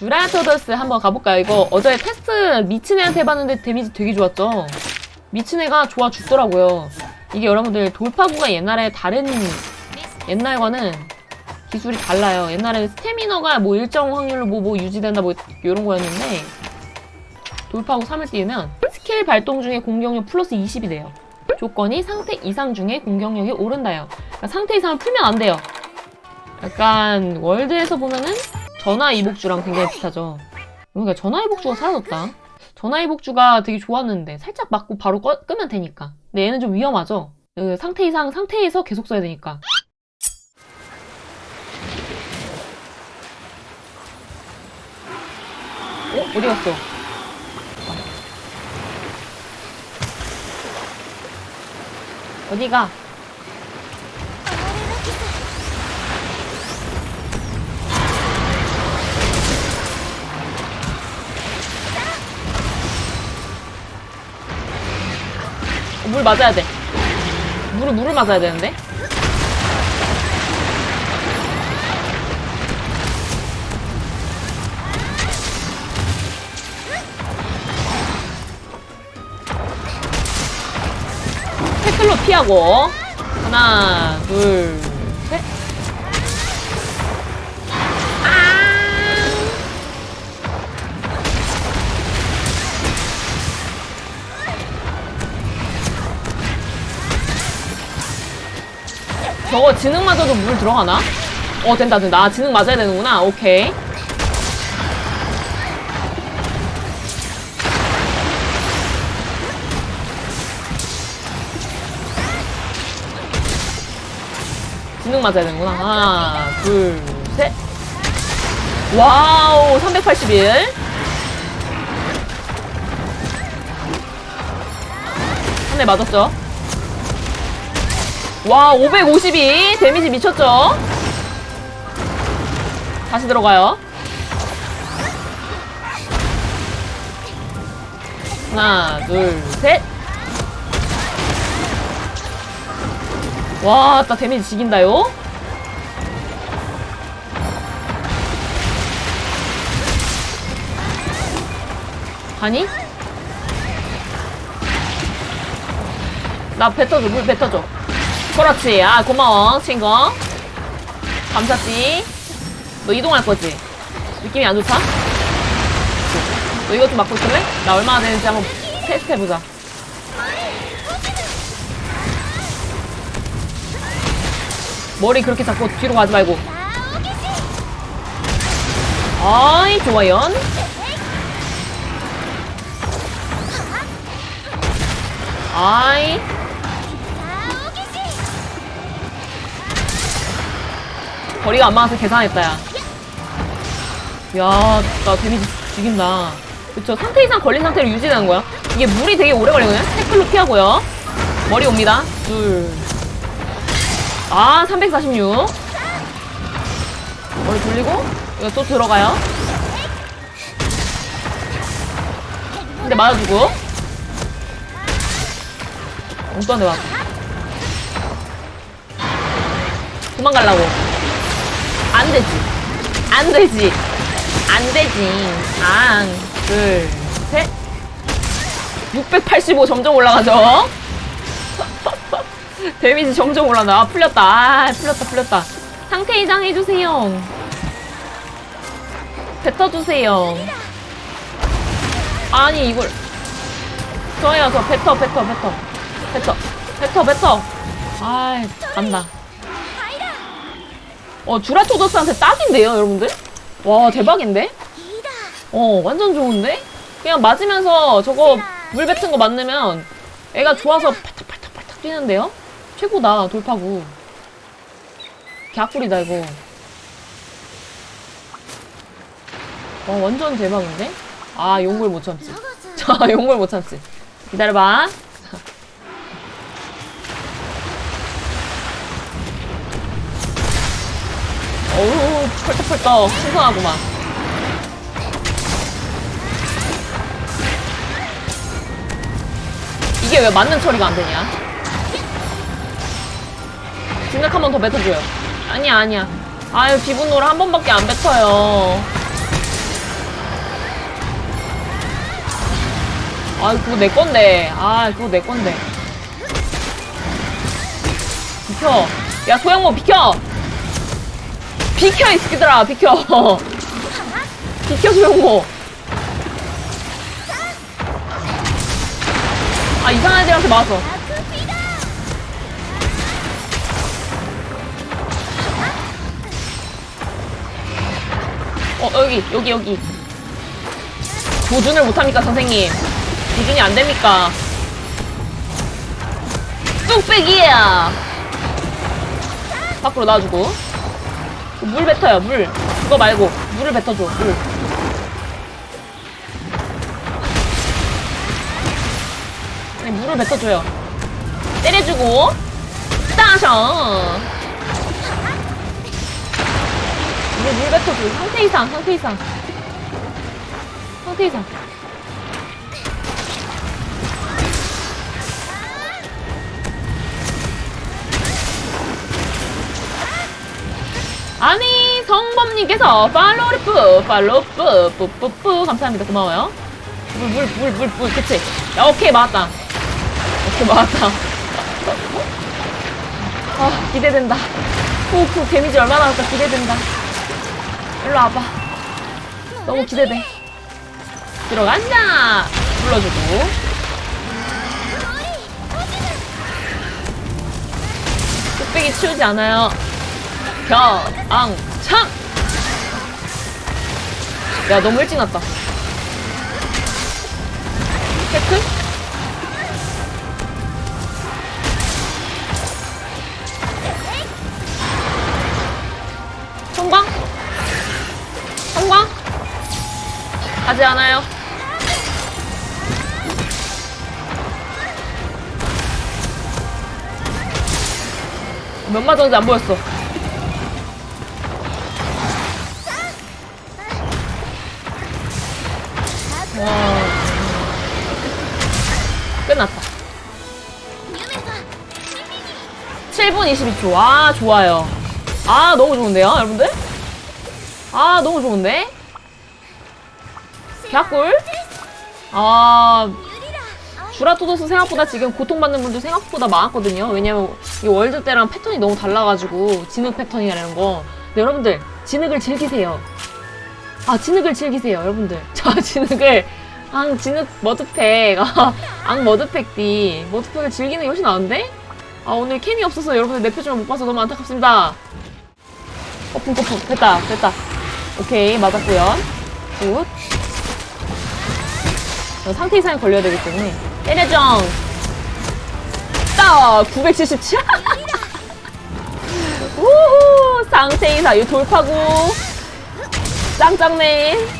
주라토더스 한번 가볼까요? 이거 어제 테스트 미친 애한테 해봤는데 데미지 되게 좋았죠? 미친 애가 좋아 죽더라고요. 이게 여러분들 돌파구가 옛날에 다른 옛날과는 기술이 달라요. 옛날에 스태미너가 뭐 일정 확률로 뭐, 뭐 유지된다 뭐 이런 거였는데 돌파구 3을 띄우면 스킬 발동 중에 공격력 플러스 20이 돼요. 조건이 상태 이상 중에 공격력이 오른다요. 그러니까 상태 이상을 풀면 안 돼요. 약간 월드에서 보면은 전화 이복주랑 굉장히 비슷하죠. 그러니까 전화 이복주가 사라졌다. 전화 이복주가 되게 좋았는데 살짝 맞고 바로 꺼, 끄면 되니까. 근데 얘는 좀 위험하죠. 그 상태 이상 상태에서 계속 써야 되니까. 어? 어디 갔어? 어디가? 어, 물 맞아야 돼. 물을 물을 맞아야 되는데. 태클로 피하고 하나 둘 셋. 아! 저거 지능 맞아도 물 들어가나? 어 된다 된다 아, 지능 맞아야 되는구나 오케이 지능 맞아야 되는구나 하나 둘 셋 와우 381 한 대 맞았죠 와, 552. 데미지 미쳤죠? 다시 들어가요. 하나, 둘, 셋. 와, 나 데미지 지긴다요? 아니? 나 뱉어줘, 물 뱉어줘. 그렇지. 아, 고마워, 친구. 감사지. 너 이동할 거지? 느낌이 안 좋다? 너 이거 좀 맡고 있을래? 나 얼마나 되는지 한번 테스트 해보자. 머리 그렇게 잡고 뒤로 가지 말고. 아이, 좋아요. 아이. 거리가 안 맞아서 계산했다, 야. 야, 나 데미지 죽인다. 그쵸. 상태 이상 걸린 상태로 유지되는 거야. 이게 물이 되게 오래 걸리거든요. 태클로 피하고요. 머리 옵니다. 둘. 아, 346. 머리 돌리고, 이거 또 들어가요. 근데 맞아주고. 엉뚱한 데 맞아. 도망가려고. 안 되지. 안 되지. 안 되지. 안. 둘, 셋. 685 점점 올라가죠? 데미지 점점 올라가. 아, 풀렸다. 아, 풀렸다, 풀렸다. 상태 이상 해주세요. 뱉어주세요. 아니, 이걸. 저요, 저 뱉어, 뱉어, 뱉어. 뱉어. 뱉어, 뱉어. 아이, 간다. 어, 주라토더스한테 딱인데요, 여러분들? 와, 대박인데? 어, 완전 좋은데? 그냥 맞으면서 저거 물 뱉은 거 맞으면 애가 좋아서 팔딱팔딱팔딱 뛰는데요? 최고다, 돌파구. 개꿀이다, 이거. 와, 완전 대박인데? 아, 용물 못 참지. 자, 용물 못 참지. 기다려봐. 어우, 펄떡펄떡 신선하구만. 이게 왜 맞는 처리가 안 되냐? 진흙 한번 더 뱉어줘요. 아니야, 아니야. 아유, 비분노를 한 번밖에 안 뱉어요. 아, 그거 내 건데. 아, 그거 내 건데. 비켜. 야, 소영모 비켜! 비켜, 이 새끼들아, 비켜. 비켜, 소영모. 아, 이상한 애들한테 맞았어. 어, 여기, 여기, 여기. 조준을 못합니까, 선생님? 조준이 안 됩니까? 뚝배기야! 밖으로 놔주고. 물 뱉어요, 물. 그거 말고, 물을 뱉어줘, 물. 물을 뱉어줘요. 때려주고, 따셔! 물, 물 뱉어줘. 상태 이상, 상태 이상. 상태 이상. 아니 성범님께서 팔로우리프 팔로우프 뿌뿌뿌. 감사합니다. 고마워요. 물물물 물 물 그치? 야 오케이 맞았다. 오케이 맞았다. 아 기대된다. 후후 데미지 얼마나 나올까 기대된다 일로 와봐. 너무 기대돼. 들어간다. 불러주고. 뚝배기 치우지 않아요. 겨앙창 야 너무 일찍 났다. 체크 가지 않아요 몇 마전인지 안 보였어 와. 끝났다. 7분 22초. 아, 좋아요. 아, 너무 좋은데요, 여러분들? 아, 너무 좋은데? 개꿀? 아, 주라토도스 생각보다 지금 고통받는 분들 생각보다 많았거든요. 왜냐면 이 월드 때랑 패턴이 너무 달라가지고 진흙 패턴이라는 거. 근데 여러분들 진흙을 즐기세요. 아 진흙을 즐기세요 여러분들 저 진흙을 앙 진흙 머드팩 아, 앙 머드팩디 머드팩을 즐기는 게 훨씬 나은데? 아 오늘 캠이 없어서 여러분들 내 표정을 못 봐서 너무 안타깝습니다 거품 거품 됐다 됐다 오케이 맞았고요 굿 어, 상태 이상이 걸려야 되기 때문에. 때려정. 딱 977. 우후 상태 이상 이 돌파구. 짱짱맨